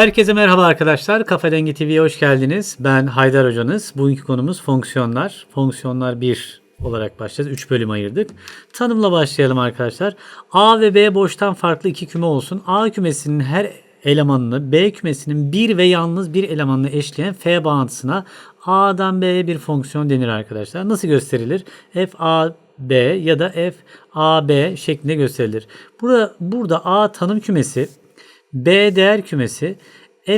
Herkese merhaba arkadaşlar. Kafa Dengi TV'ye hoş geldiniz. Ben Haydar Hocanız. Bugünkü konumuz fonksiyonlar. Fonksiyonlar 1 olarak başlayacağız. 3 bölüm ayırdık. Tanımla başlayalım arkadaşlar. A ve B boştan farklı iki küme olsun. A kümesinin her elemanını B kümesinin bir ve yalnız bir elemanını eşleyen F bağıntısına A'dan B'ye bir fonksiyon denir arkadaşlar. Nasıl gösterilir? F A B ya da F A B şeklinde gösterilir. Burada, burada A tanım kümesi B değer kümesi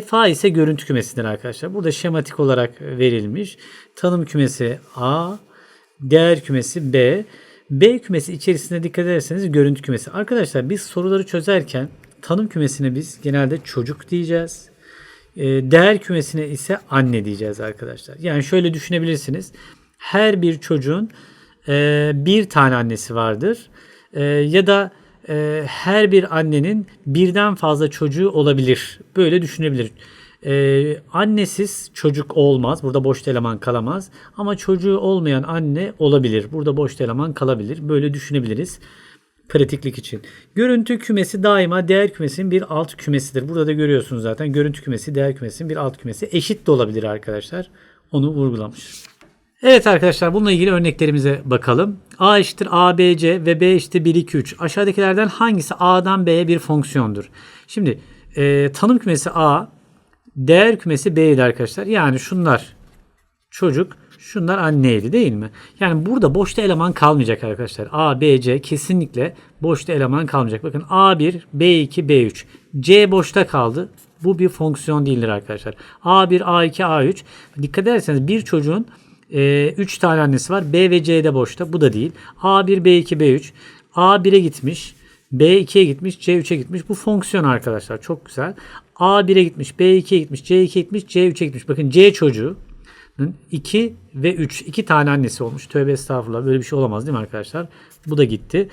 FA ise görüntü kümesidir arkadaşlar. Burada şematik olarak verilmiş. Tanım kümesi A, değer kümesi B. B kümesi içerisinde dikkat ederseniz görüntü kümesi. Arkadaşlar biz soruları çözerken tanım kümesine biz genelde çocuk diyeceğiz. E, Değer kümesine ise anne diyeceğiz arkadaşlar. Yani şöyle düşünebilirsiniz. Her bir çocuğun e, bir tane annesi vardır. E, Ya da e, her bir annenin birden fazla çocuğu olabilir. Böyle düşünebilir. E, annesiz çocuk olmaz. Burada boş eleman kalamaz. Ama çocuğu olmayan anne olabilir. Burada boş eleman kalabilir. Böyle düşünebiliriz. Pratiklik için. Görüntü kümesi daima değer kümesinin bir alt kümesidir. Burada da görüyorsunuz zaten. Görüntü kümesi değer kümesinin bir alt kümesi. Eşit de olabilir arkadaşlar. Onu vurgulamış. Evet arkadaşlar bununla ilgili örneklerimize bakalım. A eşittir ABC ve B eşittir 1, 2, 3. Aşağıdakilerden hangisi A'dan B'ye bir fonksiyondur? Şimdi e, tanım kümesi A, değer kümesi B'ydi arkadaşlar. Yani şunlar çocuk, şunlar anneydi değil mi? Yani burada boşta eleman kalmayacak arkadaşlar. A, B, C kesinlikle boşta eleman kalmayacak. Bakın A1, B2, B3. C boşta kaldı. Bu bir fonksiyon değildir arkadaşlar. A1, A2, A3. Dikkat ederseniz bir çocuğun 3 e, tane annesi var. B ve C de boşta. Bu da değil. A1, B2, B3. A1'e gitmiş. B2'ye gitmiş. C3'e gitmiş. Bu fonksiyon arkadaşlar. Çok güzel. A1'e gitmiş. B2'ye gitmiş. C2'ye gitmiş. C3'e gitmiş. Bakın C çocuğu 2 ve 3. 2 tane annesi olmuş. Tövbe estağfurullah. Böyle bir şey olamaz değil mi arkadaşlar? Bu da gitti.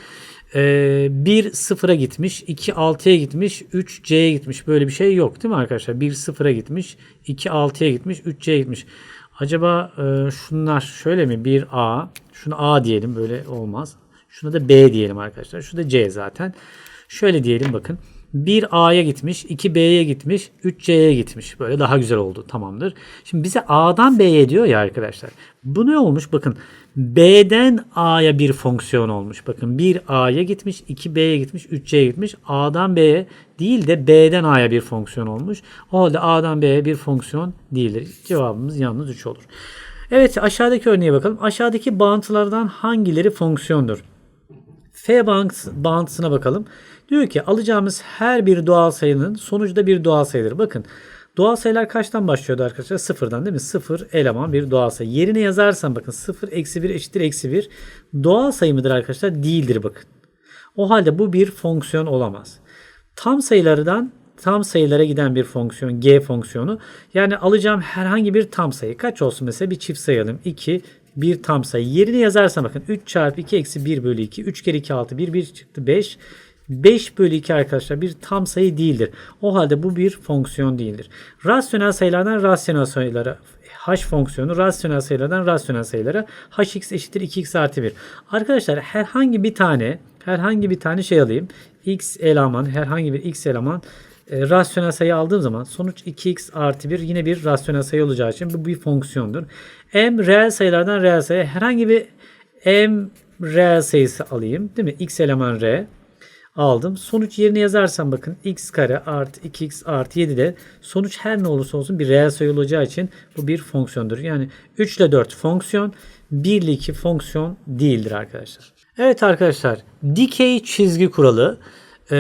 Ee, 1 0'a gitmiş. 2 6'ya gitmiş. 3 C'ye gitmiş. Böyle bir şey yok değil mi arkadaşlar? 1 0'a gitmiş. 2 6'ya gitmiş. 3 C'ye gitmiş. Acaba e, şunlar şöyle mi? 1A. Şunu A diyelim. Böyle olmaz. Şuna da B diyelim arkadaşlar. Şu da C zaten. Şöyle diyelim bakın. 1A'ya gitmiş, 2B'ye gitmiş, 3C'ye gitmiş. Böyle daha güzel oldu. Tamamdır. Şimdi bize A'dan B'ye diyor ya arkadaşlar. Bu ne olmuş? Bakın B'den A'ya bir fonksiyon olmuş. Bakın 1A'ya gitmiş, 2B'ye gitmiş, 3C'ye gitmiş. A'dan B'ye değil de B'den A'ya bir fonksiyon olmuş. O halde A'dan B'ye bir fonksiyon değildir. Cevabımız yalnız 3 olur. Evet aşağıdaki örneğe bakalım. Aşağıdaki bağıntılardan hangileri fonksiyondur? F bağıntısına bakalım. Diyor ki alacağımız her bir doğal sayının sonucu da bir doğal sayıdır. Bakın doğal sayılar kaçtan başlıyordu arkadaşlar? Sıfırdan değil mi? Sıfır eleman bir doğal sayı. Yerine yazarsam bakın sıfır eksi bir eşittir eksi bir. Doğal sayı mıdır arkadaşlar? Değildir bakın. O halde bu bir fonksiyon olamaz. Tam sayılardan tam sayılara giden bir fonksiyon g fonksiyonu. Yani alacağım herhangi bir tam sayı. Kaç olsun mesela bir çift sayalım. 2 bir tam sayı. Yerine yazarsam bakın 3 çarpı 2 eksi 1 bölü 2. 3 kere 2 6 1 1 çıktı 5. 5 bölü 2 arkadaşlar bir tam sayı değildir. O halde bu bir fonksiyon değildir. Rasyonel sayılardan rasyonel sayılara h fonksiyonu rasyonel sayılardan rasyonel sayılara hx eşittir 2x artı 1. Arkadaşlar herhangi bir tane herhangi bir tane şey alayım. x eleman herhangi bir x eleman e, rasyonel sayı aldığım zaman sonuç 2x artı 1 yine bir rasyonel sayı olacağı için bu bir fonksiyondur. m reel sayılardan reel sayı herhangi bir m reel sayısı alayım. Değil mi? x eleman r aldım. Sonuç yerine yazarsam bakın x kare artı 2x artı 7 de sonuç her ne olursa olsun bir reel sayı olacağı için bu bir fonksiyondur. Yani 3 ile 4 fonksiyon 1 ile 2 fonksiyon değildir arkadaşlar. Evet arkadaşlar dikey çizgi kuralı e,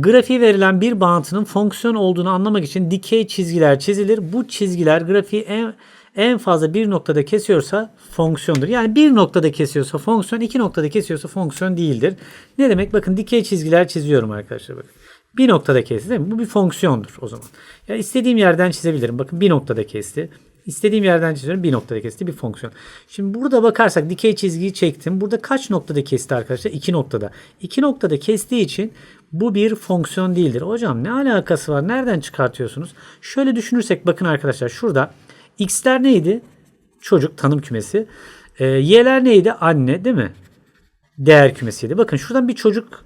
grafiği verilen bir bağıntının fonksiyon olduğunu anlamak için dikey çizgiler çizilir. Bu çizgiler grafiği en en fazla bir noktada kesiyorsa fonksiyondur. Yani bir noktada kesiyorsa fonksiyon, iki noktada kesiyorsa fonksiyon değildir. Ne demek? Bakın dikey çizgiler çiziyorum arkadaşlar. Bakın. Bir noktada kesti değil mi? Bu bir fonksiyondur o zaman. Ya istediğim yerden çizebilirim. Bakın bir noktada kesti. İstediğim yerden çiziyorum. Bir noktada kesti. Bir fonksiyon. Şimdi burada bakarsak dikey çizgiyi çektim. Burada kaç noktada kesti arkadaşlar? İki noktada. İki noktada kestiği için bu bir fonksiyon değildir. Hocam ne alakası var? Nereden çıkartıyorsunuz? Şöyle düşünürsek bakın arkadaşlar şurada X'ler neydi? Çocuk tanım kümesi. E, Y'ler neydi? Anne değil mi? Değer kümesiydi. Bakın şuradan bir çocuk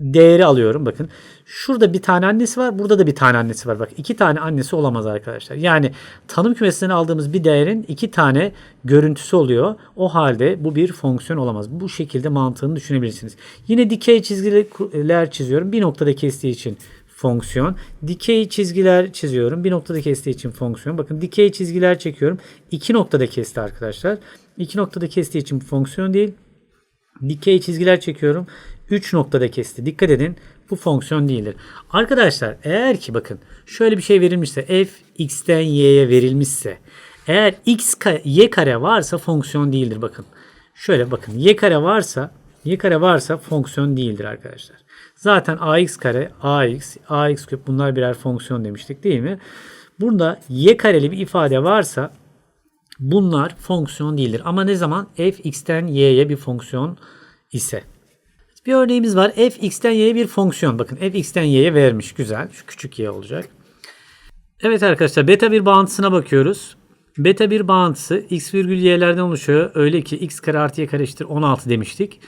değeri alıyorum. Bakın şurada bir tane annesi var. Burada da bir tane annesi var. Bak iki tane annesi olamaz arkadaşlar. Yani tanım kümesinden aldığımız bir değerin iki tane görüntüsü oluyor. O halde bu bir fonksiyon olamaz. Bu şekilde mantığını düşünebilirsiniz. Yine dikey çizgiler çiziyorum. Bir noktada kestiği için fonksiyon. Dikey çizgiler çiziyorum. Bir noktada kestiği için fonksiyon. Bakın dikey çizgiler çekiyorum. İki noktada kesti arkadaşlar. İki noktada kestiği için fonksiyon değil. Dikey çizgiler çekiyorum. 3 noktada kesti. Dikkat edin bu fonksiyon değildir. Arkadaşlar eğer ki bakın şöyle bir şey verilmişse f x'ten y'ye verilmişse eğer x ka- y kare varsa fonksiyon değildir bakın. Şöyle bakın y kare varsa y kare varsa fonksiyon değildir arkadaşlar. Zaten ax kare, ax, ax küp bunlar birer fonksiyon demiştik değil mi? Burada y kareli bir ifade varsa bunlar fonksiyon değildir. Ama ne zaman f x'ten y'ye bir fonksiyon ise. Bir örneğimiz var. f x'ten y'ye bir fonksiyon. Bakın f x'ten y'ye vermiş. Güzel. Şu küçük y olacak. Evet arkadaşlar beta bir bağıntısına bakıyoruz. Beta bir bağıntısı x virgül y'lerden oluşuyor. Öyle ki x kare artı y kare eşittir 16 demiştik.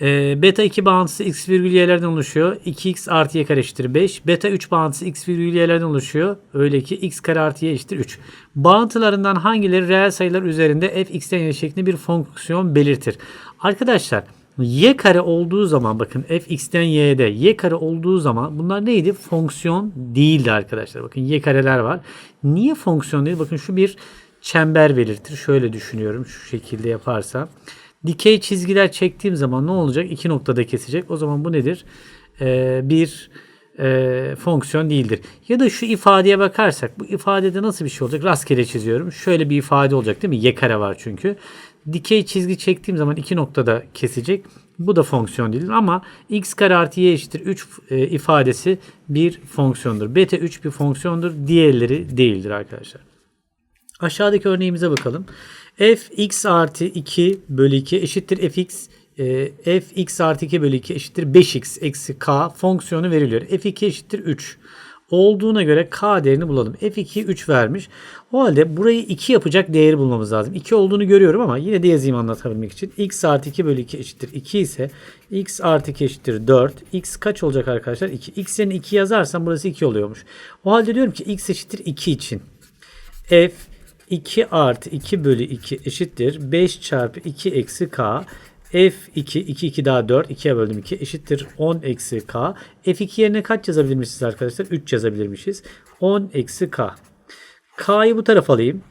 Ee, beta 2 bağıntısı x virgül y'lerden oluşuyor. 2x artı y kare eşittir 5. Beta 3 bağıntısı x virgül y'lerden oluşuyor. Öyle ki x kare artı y eşittir 3. Bağıntılarından hangileri reel sayılar üzerinde f x'ten y şeklinde bir fonksiyon belirtir? Arkadaşlar y kare olduğu zaman bakın f x'ten y'de y kare olduğu zaman bunlar neydi? Fonksiyon değildi arkadaşlar. Bakın y kareler var. Niye fonksiyon değil? Bakın şu bir çember belirtir. Şöyle düşünüyorum şu şekilde yaparsam. Dikey çizgiler çektiğim zaman ne olacak? İki noktada kesecek. O zaman bu nedir? Ee, bir e, fonksiyon değildir. Ya da şu ifadeye bakarsak bu ifadede nasıl bir şey olacak? Rastgele çiziyorum. Şöyle bir ifade olacak değil mi? Y kare var çünkü. Dikey çizgi çektiğim zaman iki noktada kesecek. Bu da fonksiyon değildir ama x kare artı y eşittir 3 e, ifadesi bir fonksiyondur. Beta 3 bir fonksiyondur. Diğerleri değildir arkadaşlar. Aşağıdaki örneğimize bakalım. f x artı 2 bölü 2 eşittir fx e, f x artı 2 bölü 2 eşittir 5x eksi k fonksiyonu veriliyor. f2 eşittir 3 olduğuna göre k değerini bulalım. f2 3 vermiş. O halde burayı 2 yapacak değeri bulmamız lazım. 2 olduğunu görüyorum ama yine de yazayım anlatabilmek için. x artı 2 bölü 2 eşittir 2 ise x artı 2 eşittir 4. x kaç olacak arkadaşlar? 2. x yerine 2 yazarsam burası 2 oluyormuş. O halde diyorum ki x eşittir 2 için. f 2 artı 2 bölü 2 eşittir 5 çarpı 2 eksi k f2 2 2 daha 4 2'ye böldüm 2 eşittir 10 eksi k. f2 yerine kaç yazabilirmişiz arkadaşlar? 3 yazabilirmişiz. 10 eksi k. k'yı bu tarafa alayım.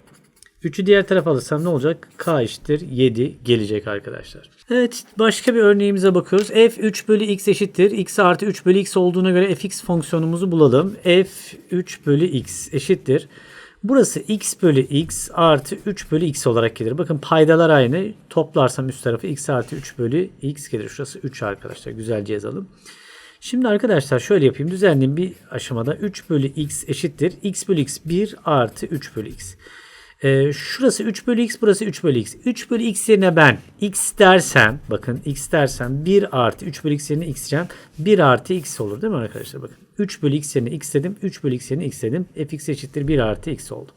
3'ü diğer tarafa alırsam ne olacak? K eşittir 7 gelecek arkadaşlar. Evet başka bir örneğimize bakıyoruz. f 3 bölü x eşittir. x artı 3 bölü x olduğuna göre fx fonksiyonumuzu bulalım. f 3 bölü x eşittir. Burası x bölü x artı 3 bölü x olarak gelir. Bakın paydalar aynı. Toplarsam üst tarafı x artı 3 bölü x gelir. Şurası 3 arkadaşlar. Güzelce yazalım. Şimdi arkadaşlar şöyle yapayım. Düzenleyeyim bir aşamada. 3 bölü x eşittir. x bölü x 1 artı 3 bölü x. Ee, şurası 3 bölü x burası 3 bölü x. 3 bölü x yerine ben x dersem bakın x dersem 1 artı 3 bölü x yerine x diyeceğim. 1 artı x olur değil mi arkadaşlar bakın. 3 bölü x yerine x dedim. 3 bölü x yerine x dedim. fx eşittir 1 artı x oldu.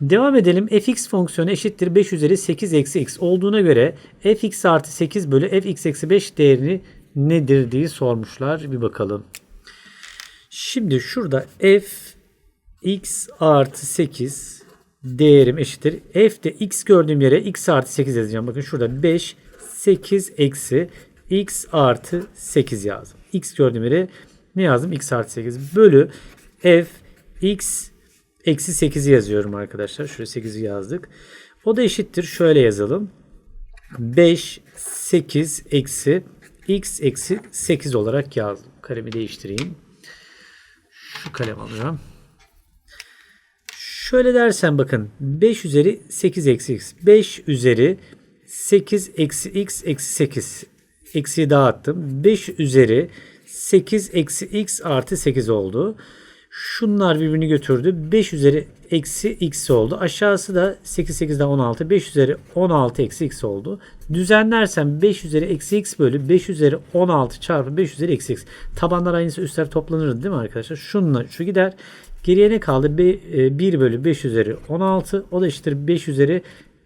Devam edelim. fx fonksiyonu eşittir 5 üzeri 8 eksi x olduğuna göre fx artı 8 bölü fx eksi 5 değerini nedir diye sormuşlar. Bir bakalım. Şimdi şurada f x artı 8 değerim eşittir. F de x gördüğüm yere x artı 8 yazacağım. Bakın şurada 5, 8 eksi x artı 8 yazdım. x gördüğüm yere ne yazdım? x artı 8 bölü f x eksi 8'i yazıyorum arkadaşlar. Şöyle 8'i yazdık. O da eşittir. Şöyle yazalım. 5, 8 eksi x eksi 8 olarak yazdım. Kalemi değiştireyim. Şu kalem alıyorum. Şöyle dersen bakın 5 üzeri 8 eksi x. 5 üzeri 8 eksi x eksi 8. Eksiyi dağıttım. 5 üzeri 8 eksi x artı 8 oldu. Şunlar birbirini götürdü. 5 üzeri eksi x oldu. Aşağısı da 8 8'den 16. 5 üzeri 16 eksi x oldu. Düzenlersem 5 üzeri eksi x bölü 5 üzeri 16 çarpı 5 üzeri eksi x. Tabanlar aynısı üstler toplanır değil mi arkadaşlar? Şununla şu gider. Geriye ne kaldı? 1 bölü 5 üzeri 16. O da eşittir 5 üzeri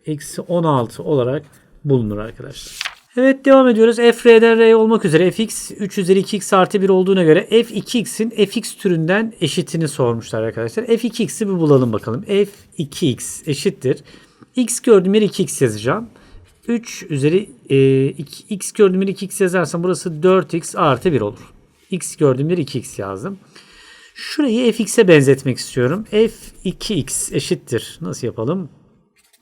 eksi 16 olarak bulunur arkadaşlar. Evet devam ediyoruz. f r'den r olmak üzere fx 3 üzeri 2x artı 1 olduğuna göre f2x'in fx türünden eşitini sormuşlar arkadaşlar. f2x'i bir bulalım bakalım. f2x eşittir. x gördüğüm yere 2x yazacağım. 3 üzeri e, 2, x gördüğüm yere 2x yazarsam burası 4x artı 1 olur. x gördüğüm yere 2x yazdım. Şurayı fx'e benzetmek istiyorum. f2x eşittir. Nasıl yapalım?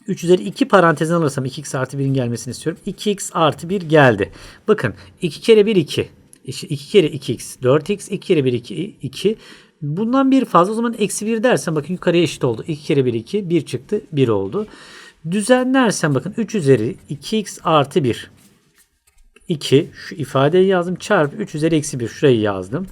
3 üzeri 2 parantezine alırsam 2x artı 1'in gelmesini istiyorum. 2x artı 1 geldi. Bakın 2 kere 1 2. 2 kere 2x 4x 2 kere 1 2 2. Bundan bir fazla o zaman eksi 1 dersen bakın yukarıya eşit oldu. 2 kere 1 2 1 çıktı 1 oldu. Düzenlersen bakın 3 üzeri 2x artı 1 2 şu ifadeyi yazdım çarpı 3 üzeri eksi 1 şurayı yazdım.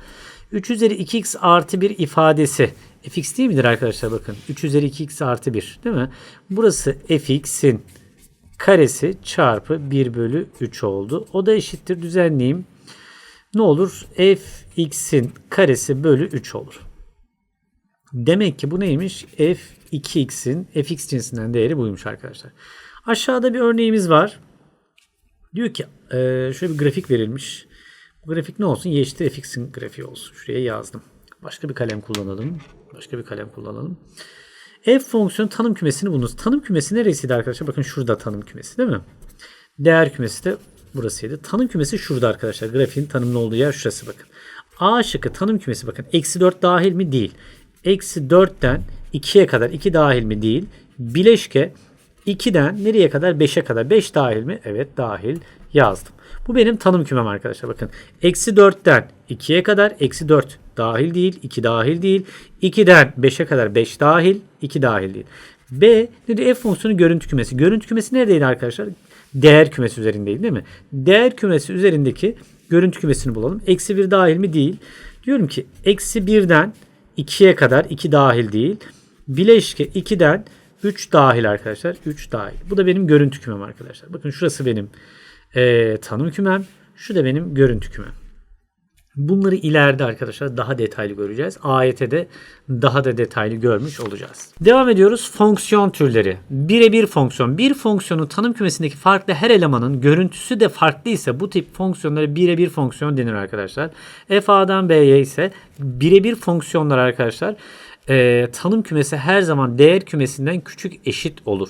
3 üzeri 2x artı 1 ifadesi fx değil midir arkadaşlar bakın 3 üzeri 2x artı 1 değil mi? Burası fx'in karesi çarpı 1 bölü 3 oldu. O da eşittir düzenleyeyim. Ne olur? fx'in karesi bölü 3 olur. Demek ki bu neymiş? f2x'in fx cinsinden değeri buymuş arkadaşlar. Aşağıda bir örneğimiz var. Diyor ki şöyle bir grafik verilmiş. Grafik ne olsun? Y eşittir fx'in grafiği olsun. Şuraya yazdım. Başka bir kalem kullanalım. Başka bir kalem kullanalım. F fonksiyonu tanım kümesini bulunuz. Tanım kümesi neresiydi arkadaşlar? Bakın şurada tanım kümesi değil mi? Değer kümesi de burasıydı. Tanım kümesi şurada arkadaşlar. Grafiğin tanımlı olduğu yer şurası bakın. A şıkkı tanım kümesi bakın. Eksi 4 dahil mi? Değil. Eksi 4'ten 2'ye kadar 2 dahil mi? Değil. Bileşke 2'den nereye kadar? 5'e kadar. 5 dahil mi? Evet dahil yazdım. Bu benim tanım kümem arkadaşlar. Bakın. Eksi 4'ten 2'ye kadar. Eksi 4 dahil değil. 2 dahil değil. 2'den 5'e kadar 5 dahil. 2 dahil değil. B dedi f fonksiyonu görüntü kümesi. Görüntü kümesi neredeydi arkadaşlar? Değer kümesi üzerindeydi değil mi? Değer kümesi üzerindeki görüntü kümesini bulalım. Eksi 1 dahil mi? Değil. Diyorum ki eksi 1'den 2'ye kadar 2 dahil değil. Bileşke 2'den 3 dahil arkadaşlar. 3 dahil. Bu da benim görüntü kümem arkadaşlar. Bakın şurası benim e, tanım kümem. Şu da benim görüntü kümem. Bunları ileride arkadaşlar daha detaylı göreceğiz. AYT'de daha da detaylı görmüş olacağız. Devam ediyoruz. Fonksiyon türleri. Birebir fonksiyon. Bir fonksiyonun tanım kümesindeki farklı her elemanın görüntüsü de farklı ise bu tip fonksiyonlara birebir fonksiyon denir arkadaşlar. F A'dan B'ye ise birebir fonksiyonlar arkadaşlar e, tanım kümesi her zaman değer kümesinden küçük eşit olur.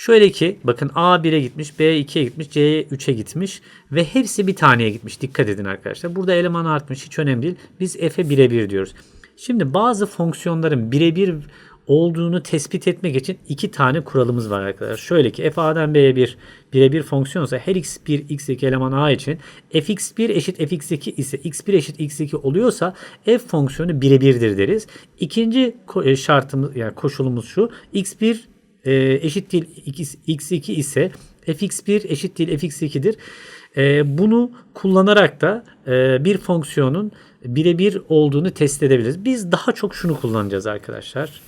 Şöyle ki bakın A 1'e gitmiş, B 2'ye gitmiş, C 3'e gitmiş ve hepsi bir taneye gitmiş. Dikkat edin arkadaşlar. Burada eleman artmış hiç önemli değil. Biz F'e birebir diyoruz. Şimdi bazı fonksiyonların birebir olduğunu tespit etmek için iki tane kuralımız var arkadaşlar. Şöyle ki f a'dan b'ye bir birebir fonksiyonsa her x1 x2 eleman a için fx1 eşit fx2 ise x1 eşit x2 oluyorsa f fonksiyonu birebirdir deriz. İkinci e, şartımız yani koşulumuz şu x1 e, eşit değil x2 ise fx1 eşit değil fx2'dir. E, bunu kullanarak da e, bir fonksiyonun birebir olduğunu test edebiliriz. Biz daha çok şunu kullanacağız arkadaşlar.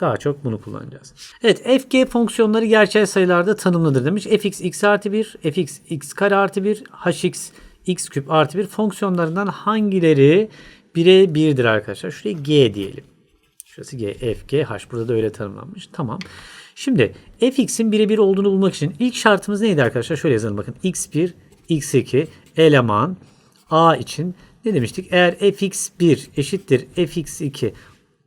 Daha çok bunu kullanacağız. Evet fg fonksiyonları gerçel sayılarda tanımlıdır demiş. fx x artı 1, fx x kare artı 1, hx x küp artı 1 fonksiyonlarından hangileri bire birdir arkadaşlar? Şuraya g diyelim. Şurası g, f, g, h. Burada da öyle tanımlanmış. Tamam. Şimdi fx'in birebir olduğunu bulmak için ilk şartımız neydi arkadaşlar? Şöyle yazalım bakın. x1, x2 eleman a için ne demiştik? Eğer fx1 eşittir fx2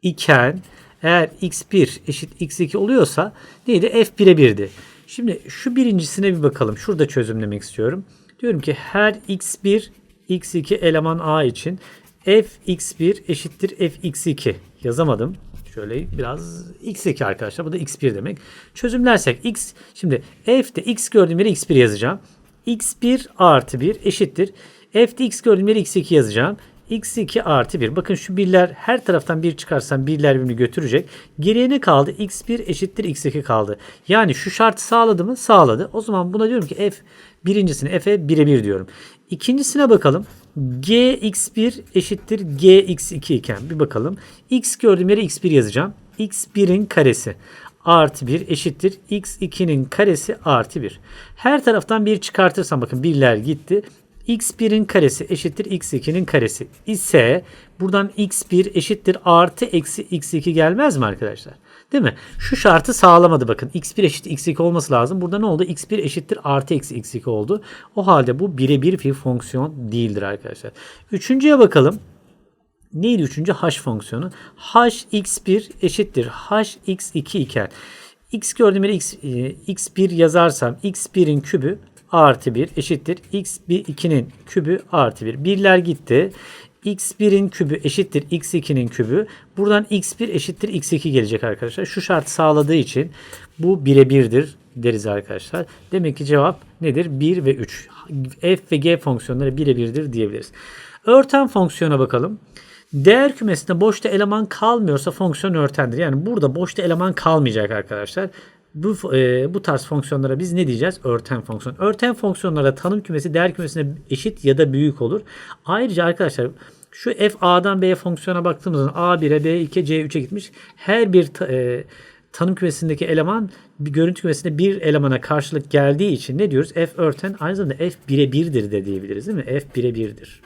iken eğer x1 eşit x2 oluyorsa neydi? f birebirdi. Şimdi şu birincisine bir bakalım. Şurada çözümlemek istiyorum. Diyorum ki her x1 x2 eleman a için f x1 eşittir f x2 yazamadım. Şöyle biraz x2 arkadaşlar. Bu da x1 demek. Çözümlersek x şimdi f'de x gördüğüm yere x1 yazacağım. x1 artı 1 eşittir. f'de x gördüğüm yere x2 yazacağım x2 artı 1. Bakın şu birler her taraftan 1 çıkarsam birler birbirini götürecek. Geriye ne kaldı? x1 eşittir x2 kaldı. Yani şu şartı sağladı mı? Sağladı. O zaman buna diyorum ki f birincisine f'e birebir diyorum. İkincisine bakalım. Gx1 eşittir gx2 iken bir bakalım. x gördüğüm yere x1 yazacağım. x1'in karesi artı 1 eşittir x2'nin karesi artı 1. Her taraftan 1 çıkartırsam bakın birler gitti x1'in karesi eşittir x2'nin karesi ise buradan x1 eşittir artı eksi x2 gelmez mi arkadaşlar? Değil mi? Şu şartı sağlamadı bakın. x1 eşit x2 olması lazım. Burada ne oldu? x1 eşittir artı eksi x2 oldu. O halde bu birebir bir fonksiyon değildir arkadaşlar. Üçüncüye bakalım. Neydi üçüncü? H fonksiyonu. h x1 eşittir h x2 iken x gördüğüm yere x, e, x1 yazarsam x1'in kübü artı 1 eşittir x2'nin kübü artı 1. Birler gitti. x1'in kübü eşittir x2'nin kübü. Buradan x1 eşittir x2 gelecek arkadaşlar. Şu şartı sağladığı için bu birebirdir deriz arkadaşlar. Demek ki cevap nedir? 1 ve 3. f ve g fonksiyonları birebirdir diyebiliriz. Örten fonksiyona bakalım. Değer kümesinde boşta eleman kalmıyorsa fonksiyon örtendir. Yani burada boşta eleman kalmayacak arkadaşlar. Bu, e, bu tarz fonksiyonlara biz ne diyeceğiz? Örten fonksiyon. Örten fonksiyonlara tanım kümesi değer kümesine eşit ya da büyük olur. Ayrıca arkadaşlar şu f a'dan b'ye fonksiyona baktığımızda a1'e b2'ye c3'e gitmiş. Her bir ta, e, tanım kümesindeki eleman bir görüntü kümesinde bir elemana karşılık geldiği için ne diyoruz? F örten aynı zamanda f bire birdir de diyebiliriz değil mi? F bire birdir.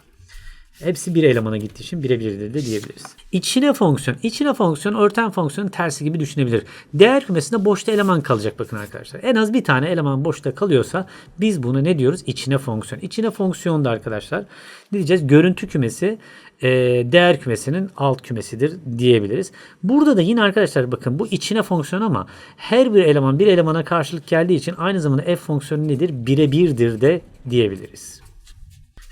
Hepsi bir elemana gittiği için birebirdir de diyebiliriz. İçine fonksiyon. İçine fonksiyon örten fonksiyonun tersi gibi düşünebilir. Değer kümesinde boşta eleman kalacak bakın arkadaşlar. En az bir tane eleman boşta kalıyorsa biz buna ne diyoruz? İçine fonksiyon. İçine fonksiyonda arkadaşlar ne diyeceğiz? Görüntü kümesi e, değer kümesinin alt kümesidir diyebiliriz. Burada da yine arkadaşlar bakın bu içine fonksiyon ama her bir eleman bir elemana karşılık geldiği için aynı zamanda f fonksiyonu nedir? Birebirdir de diyebiliriz.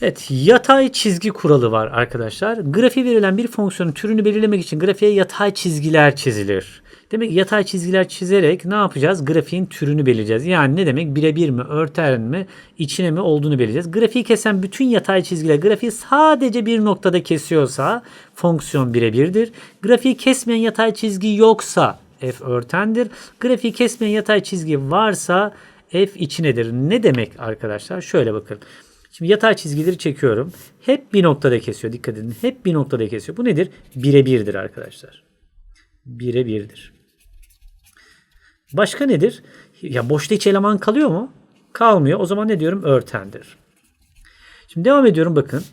Evet, yatay çizgi kuralı var arkadaşlar. Grafiğe verilen bir fonksiyonun türünü belirlemek için grafiğe yatay çizgiler çizilir. Demek ki yatay çizgiler çizerek ne yapacağız? Grafiğin türünü belirleyeceğiz. Yani ne demek? Birebir mi, örten mi, içine mi olduğunu belirleyeceğiz. Grafiği kesen bütün yatay çizgiler grafiği sadece bir noktada kesiyorsa fonksiyon birebirdir. Grafiği kesmeyen yatay çizgi yoksa f örtendir. Grafiği kesmeyen yatay çizgi varsa f içinedir. Ne demek arkadaşlar? Şöyle bakın. Şimdi yatay çizgileri çekiyorum. Hep bir noktada kesiyor. Dikkat edin. Hep bir noktada kesiyor. Bu nedir? Bire birdir arkadaşlar. Bire birdir. Başka nedir? Ya boşta hiç eleman kalıyor mu? Kalmıyor. O zaman ne diyorum? Örtendir. Şimdi devam ediyorum bakın.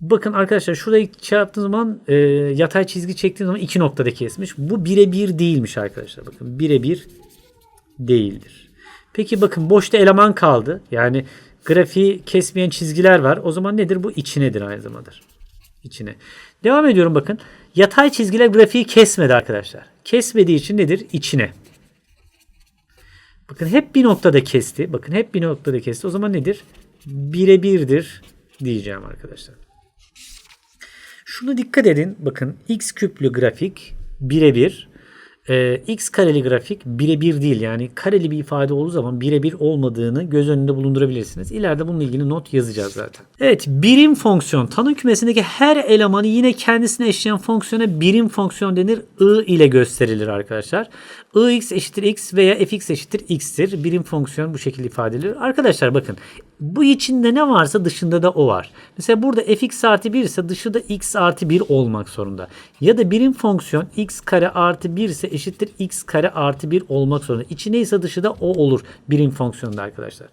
Bakın arkadaşlar şurayı şey yaptığım zaman e, yatay çizgi çektiğim zaman iki noktada kesmiş. Bu birebir değilmiş arkadaşlar. Bakın birebir değildir. Peki bakın boşta eleman kaldı. Yani grafiği kesmeyen çizgiler var. O zaman nedir? Bu içinedir aynı zamanda. İçine. Devam ediyorum bakın. Yatay çizgiler grafiği kesmedi arkadaşlar. Kesmediği için nedir? İçine. Bakın hep bir noktada kesti. Bakın hep bir noktada kesti. O zaman nedir? Birebirdir diyeceğim arkadaşlar. Şunu dikkat edin. Bakın x küplü grafik birebir e, x kareli grafik birebir değil. Yani kareli bir ifade olduğu zaman birebir olmadığını göz önünde bulundurabilirsiniz. İleride bununla ilgili not yazacağız zaten. Evet birim fonksiyon. Tanım kümesindeki her elemanı yine kendisine eşleyen fonksiyona birim fonksiyon denir. I ile gösterilir arkadaşlar. ix eşittir x veya fx eşittir x'tir. Birim fonksiyon bu şekilde ifade edilir. Arkadaşlar bakın bu içinde ne varsa dışında da o var. Mesela burada fx artı 1 ise dışında x artı 1 olmak zorunda. Ya da birim fonksiyon x kare artı 1 ise eşittir x kare artı 1 olmak zorunda. İçi neyse dışı da o olur birim fonksiyonda arkadaşlar.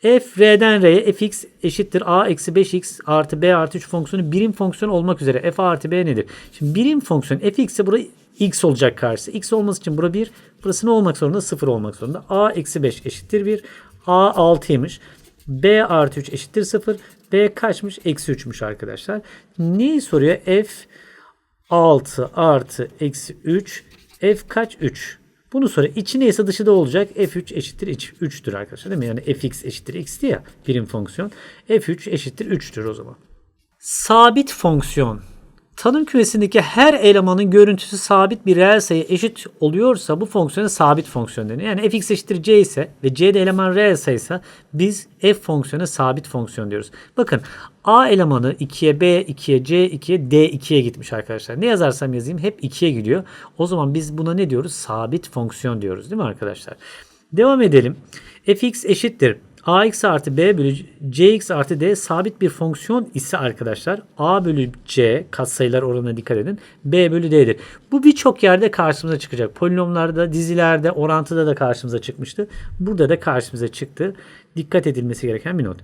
f r'den r'ye fx eşittir a eksi 5x artı b artı 3 fonksiyonu birim fonksiyon olmak üzere. f artı b nedir? Şimdi birim fonksiyon fx ise burası x olacak karşısı. x olması için bura 1. Burası ne olmak zorunda? 0 olmak zorunda. a eksi 5 eşittir 1. a 6'ymış. B artı 3 eşittir 0. B kaçmış? Eksi 3'müş arkadaşlar. Neyi soruyor? F 6 artı eksi 3. F kaç? 3. Bunu sonra içi neyse dışı da olacak. F3 eşittir 3'tür arkadaşlar. Değil mi? Yani fx eşittir x'ti ya birim fonksiyon. F3 eşittir 3'tür o zaman. Sabit fonksiyon tanım kümesindeki her elemanın görüntüsü sabit bir reel sayı eşit oluyorsa bu fonksiyona sabit fonksiyon deniyor. Yani fx eşittir c ise ve c'de eleman reel sayıysa biz f fonksiyona sabit fonksiyon diyoruz. Bakın a elemanı 2'ye b 2'ye c 2'ye d 2'ye gitmiş arkadaşlar. Ne yazarsam yazayım hep 2'ye gidiyor. O zaman biz buna ne diyoruz? Sabit fonksiyon diyoruz değil mi arkadaşlar? Devam edelim. fx eşittir ax artı b bölü cx artı d sabit bir fonksiyon ise arkadaşlar a bölü c katsayılar oranına dikkat edin b bölü d'dir. Bu birçok yerde karşımıza çıkacak. Polinomlarda, dizilerde, orantıda da karşımıza çıkmıştı. Burada da karşımıza çıktı. Dikkat edilmesi gereken bir not.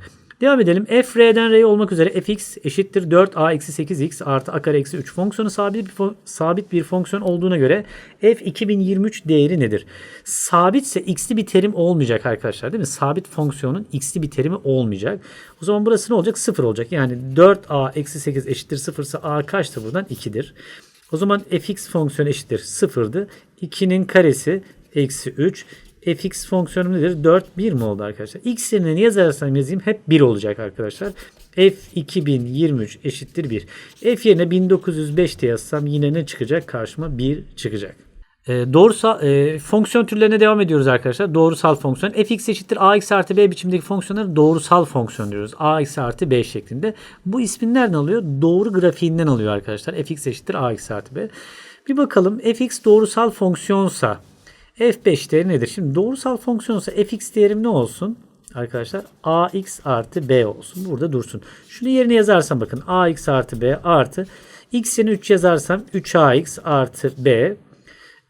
Devam edelim. f r'den r'ye olmak üzere fx eşittir 4a eksi 8x artı a kare eksi 3 fonksiyonu sabit bir, sabit bir fonksiyon olduğuna göre f 2023 değeri nedir? Sabitse x'li bir terim olmayacak arkadaşlar değil mi? Sabit fonksiyonun x'li bir terimi olmayacak. O zaman burası ne olacak? 0 olacak. Yani 4a eksi 8 eşittir 0 ise a kaçtır buradan? 2'dir. O zaman fx fonksiyonu eşittir 0'dı. 2'nin karesi eksi 3 fx fonksiyonu nedir? 4, 1 mi oldu arkadaşlar? X yerine ne yazarsam yazayım hep 1 olacak arkadaşlar. F 2023 eşittir 1. F yerine 1905 de yazsam yine ne çıkacak? Karşıma 1 çıkacak. E, doğrusal e, fonksiyon türlerine devam ediyoruz arkadaşlar. Doğrusal fonksiyon. fx eşittir ax artı b biçimdeki fonksiyonları doğrusal fonksiyon diyoruz. ax artı b şeklinde. Bu ismin nereden alıyor? Doğru grafiğinden alıyor arkadaşlar. fx eşittir ax artı b. Bir bakalım fx doğrusal fonksiyonsa f5 değeri nedir? Şimdi doğrusal fonksiyonsa fx değerim ne olsun? Arkadaşlar ax artı b olsun. Burada dursun. Şunu yerine yazarsam bakın ax artı b artı x yerine 3 yazarsam 3ax artı b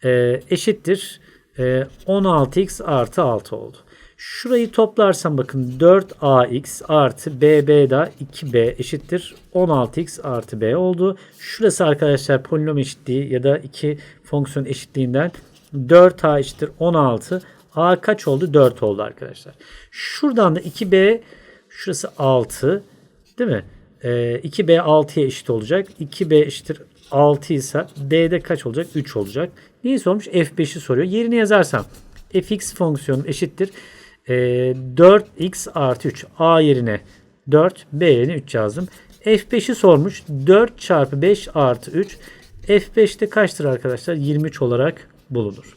e, eşittir e, 16x artı 6 oldu. Şurayı toplarsam bakın 4ax artı bb da 2b eşittir 16x artı b oldu. Şurası arkadaşlar polinom eşitliği ya da iki fonksiyon eşitliğinden 4a eşittir 16. a kaç oldu? 4 oldu arkadaşlar. Şuradan da 2b şurası 6 değil mi? Ee, 2b 6'ya eşit olacak. 2b eşittir 6 ise b'de kaç olacak? 3 olacak. Neyi sormuş? f5'i soruyor. Yerini yazarsam fx fonksiyonu eşittir. Ee, 4x artı 3. a yerine 4, b yerine 3 yazdım. f5'i sormuş. 4 çarpı 5 artı 3. f5'te kaçtır arkadaşlar? 23 olarak bulunur.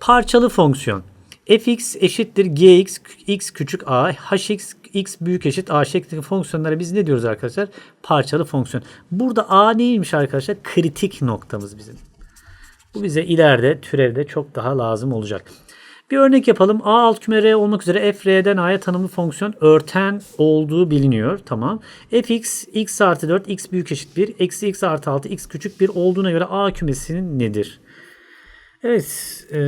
Parçalı fonksiyon. fx eşittir gx x küçük a hx x büyük eşit a şeklindeki fonksiyonlara biz ne diyoruz arkadaşlar? Parçalı fonksiyon. Burada a neymiş arkadaşlar? Kritik noktamız bizim. Bu bize ileride türevde çok daha lazım olacak. Bir örnek yapalım. A alt küme R olmak üzere f R'den A'ya tanımlı fonksiyon örten olduğu biliniyor. Tamam. fx x artı 4 x büyük eşit 1 eksi x artı 6 x küçük 1 olduğuna göre A kümesinin nedir? Evet, e,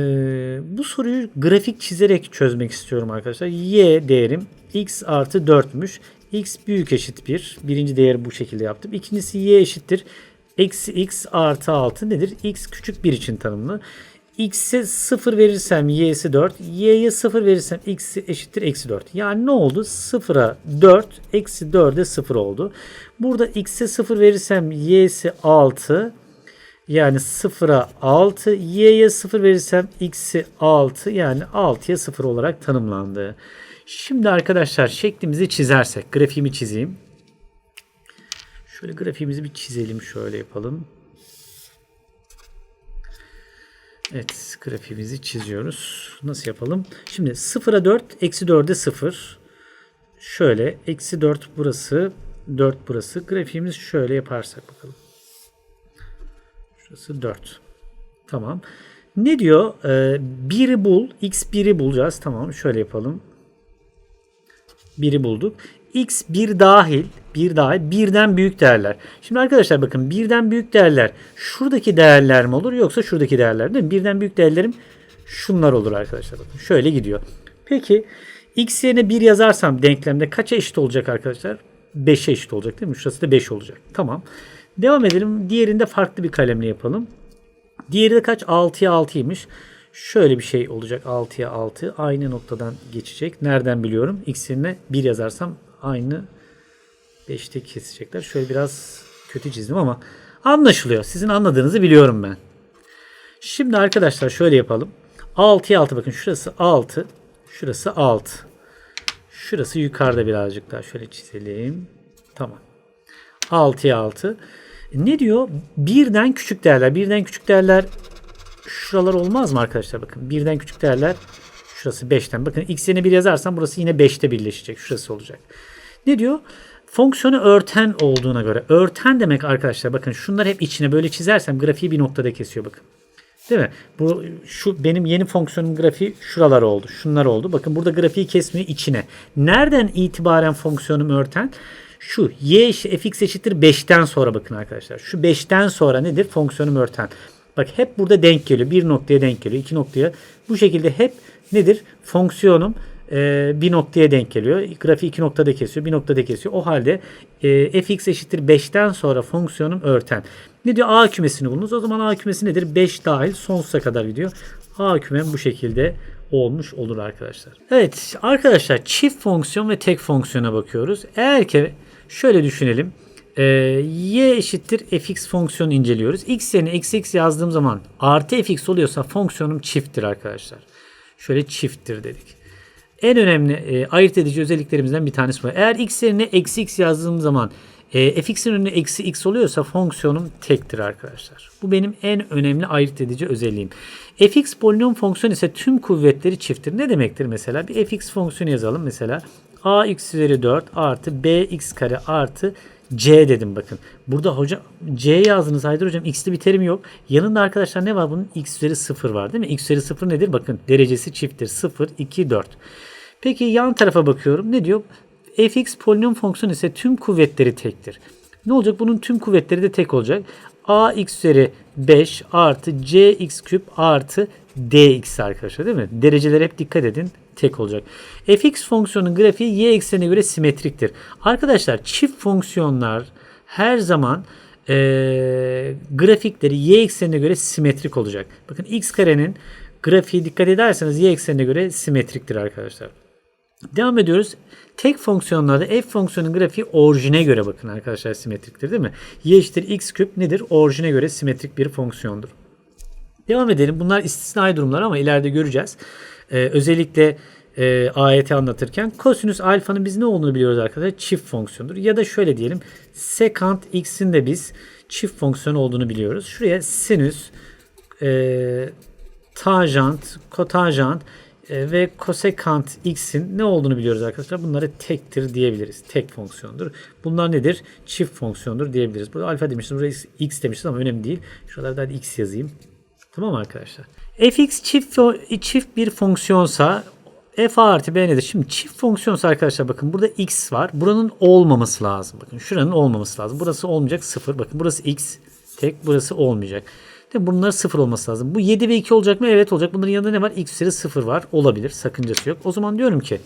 bu soruyu grafik çizerek çözmek istiyorum arkadaşlar. Y değerim x artı 4'müş. x büyük eşit 1. Birinci değeri bu şekilde yaptım. İkincisi y eşittir. Eksi x artı 6 nedir? x küçük 1 için tanımlı. x'e 0 verirsem y'si 4. y'ye 0 verirsem x'i eşittir eksi 4. Yani ne oldu? 0'a 4, eksi 4'e 0 oldu. Burada x'e 0 verirsem y'si 6. Yani 0'a 6, y'ye 0 verirsem x'i 6 yani 6'ya 0 olarak tanımlandı. Şimdi arkadaşlar şeklimizi çizersek grafiğimi çizeyim. Şöyle grafiğimizi bir çizelim şöyle yapalım. Evet grafiğimizi çiziyoruz. Nasıl yapalım? Şimdi 0'a 4, eksi 4'e 0. Şöyle eksi 4 burası, 4 burası. Grafiğimiz şöyle yaparsak bakalım. Şurası 4. Tamam. Ne diyor? Ee, 1'i bul. X1'i bulacağız. Tamam. Şöyle yapalım. 1'i bulduk. X1 dahil. 1 dahil. Birden büyük değerler. Şimdi arkadaşlar bakın birden büyük değerler şuradaki değerler mi olur yoksa şuradaki değerler değil mi? Birden büyük değerlerim şunlar olur arkadaşlar. Bakın şöyle gidiyor. Peki x yerine 1 yazarsam denklemde kaça eşit olacak arkadaşlar? 5'e eşit olacak değil mi? Şurası da 5 olacak. Tamam. Devam edelim. Diğerinde farklı bir kalemle yapalım. Diğeri de kaç? 6'ya 6'ymış. Şöyle bir şey olacak. 6'ya 6. Aynı noktadan geçecek. Nereden biliyorum? X yerine 1 yazarsam aynı 5'te kesecekler. Şöyle biraz kötü çizdim ama anlaşılıyor. Sizin anladığınızı biliyorum ben. Şimdi arkadaşlar şöyle yapalım. 6'ya 6 bakın şurası 6. Şurası 6. Şurası yukarıda birazcık daha şöyle çizelim. Tamam. 6'ya 6. Ne diyor? Birden küçük değerler. Birden küçük değerler şuralar olmaz mı arkadaşlar? Bakın birden küçük değerler şurası 5'ten. Bakın x yerine 1 yazarsam burası yine 5'te birleşecek. Şurası olacak. Ne diyor? Fonksiyonu örten olduğuna göre. Örten demek arkadaşlar bakın şunlar hep içine böyle çizersem grafiği bir noktada kesiyor bakın. Değil mi? Bu şu benim yeni fonksiyonum grafiği şuralar oldu. Şunlar oldu. Bakın burada grafiği kesmiyor içine. Nereden itibaren fonksiyonum örten? Şu y fx eşittir 5'ten sonra bakın arkadaşlar. Şu 5'ten sonra nedir? Fonksiyonum örten. Bak hep burada denk geliyor. Bir noktaya denk geliyor. iki noktaya. Bu şekilde hep nedir? Fonksiyonum e, bir noktaya denk geliyor. Grafiği iki noktada kesiyor, bir noktada kesiyor. O halde e, fx eşittir 5'ten sonra fonksiyonum örten. Ne diyor? A kümesini bulunuz. O zaman A kümesi nedir? 5 dahil sonsuza kadar gidiyor. A kümem bu şekilde olmuş olur arkadaşlar. Evet arkadaşlar çift fonksiyon ve tek fonksiyona bakıyoruz. Eğer ki şöyle düşünelim. Ee, y eşittir fx fonksiyonu inceliyoruz. x yerine eksi x yazdığım zaman artı fx oluyorsa fonksiyonum çifttir arkadaşlar. Şöyle çifttir dedik. En önemli e, ayırt edici özelliklerimizden bir tanesi bu. Eğer x yerine eksi x yazdığım zaman e, fx'in önüne eksi x oluyorsa fonksiyonum tektir arkadaşlar. Bu benim en önemli ayırt edici özelliğim. fx polinom fonksiyon ise tüm kuvvetleri çifttir. Ne demektir mesela? Bir fx fonksiyonu yazalım mesela. Ax üzeri 4 artı bx kare artı c dedim bakın. Burada hocam c yazdınız Haydar hocam x'li bir terim yok. Yanında arkadaşlar ne var bunun? x üzeri 0 var değil mi? x üzeri 0 nedir? Bakın derecesi çifttir. 0, 2, 4. Peki yan tarafa bakıyorum. Ne diyor? fx polinom fonksiyonu ise tüm kuvvetleri tektir. Ne olacak? Bunun tüm kuvvetleri de tek olacak. ax üzeri 5 artı cx küp artı dx arkadaşlar değil mi? Derecelere hep dikkat edin. Tek olacak. fx fonksiyonun grafiği y eksenine göre simetriktir. Arkadaşlar çift fonksiyonlar her zaman eee, grafikleri y eksenine göre simetrik olacak. Bakın x karenin grafiği dikkat ederseniz y eksenine göre simetriktir arkadaşlar. Devam ediyoruz. Tek fonksiyonlarda f fonksiyonun grafiği orijine göre bakın arkadaşlar simetriktir değil mi? y eşittir x küp nedir? Orijine göre simetrik bir fonksiyondur. Devam edelim. Bunlar istisnai durumlar ama ileride göreceğiz. Ee, özellikle e, ayeti anlatırken kosinüs alfanın biz ne olduğunu biliyoruz arkadaşlar. Çift fonksiyondur. Ya da şöyle diyelim. Sekant x'in de biz çift fonksiyon olduğunu biliyoruz. Şuraya sinüs, e, tanjant, kotanjant e, ve kosekant x'in ne olduğunu biliyoruz arkadaşlar. Bunları tektir diyebiliriz. Tek fonksiyondur. Bunlar nedir? Çift fonksiyondur diyebiliriz. Burada alfa demiştim. Buraya x demiştim ama önemli değil. Şuralarda hadi x yazayım. Tamam arkadaşlar? Fx çift, çift bir fonksiyonsa f a artı b nedir? Şimdi çift fonksiyonsa arkadaşlar bakın burada x var. Buranın olmaması lazım. Bakın şuranın olmaması lazım. Burası olmayacak 0. Bakın burası x tek burası olmayacak. De bunlar 0 olması lazım. Bu 7 ve 2 olacak mı? Evet olacak. Bunların yanında ne var? x üzeri 0 var. Olabilir. Sakıncası yok. O zaman diyorum ki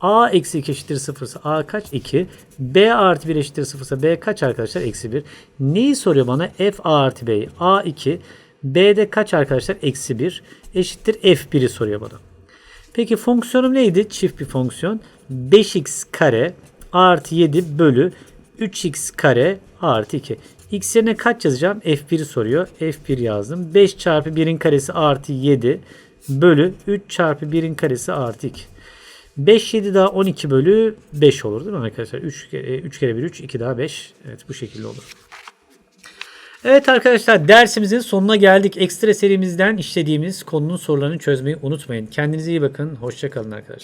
a eksi 2 eşittir 0 ise a kaç? 2. b artı 1 eşittir 0 ise b kaç arkadaşlar? Eksi 1. Neyi soruyor bana? f a artı b'yi. a 2. b'de kaç arkadaşlar? Eksi 1. Eşittir f1'i soruyor bana. Peki fonksiyonum neydi? Çift bir fonksiyon. 5x kare artı 7 bölü 3x kare artı 2. X yerine kaç yazacağım? F1'i soruyor. F1 yazdım. 5 çarpı 1'in karesi artı 7 bölü 3 çarpı 1'in karesi artı 2. 5 7 daha 12 bölü 5 olur değil mi arkadaşlar? 3, 3 kere 1 3 2 daha 5. Evet bu şekilde olur. Evet arkadaşlar dersimizin sonuna geldik. Ekstra serimizden işlediğimiz konunun sorularını çözmeyi unutmayın. Kendinize iyi bakın. Hoşçakalın arkadaşlar.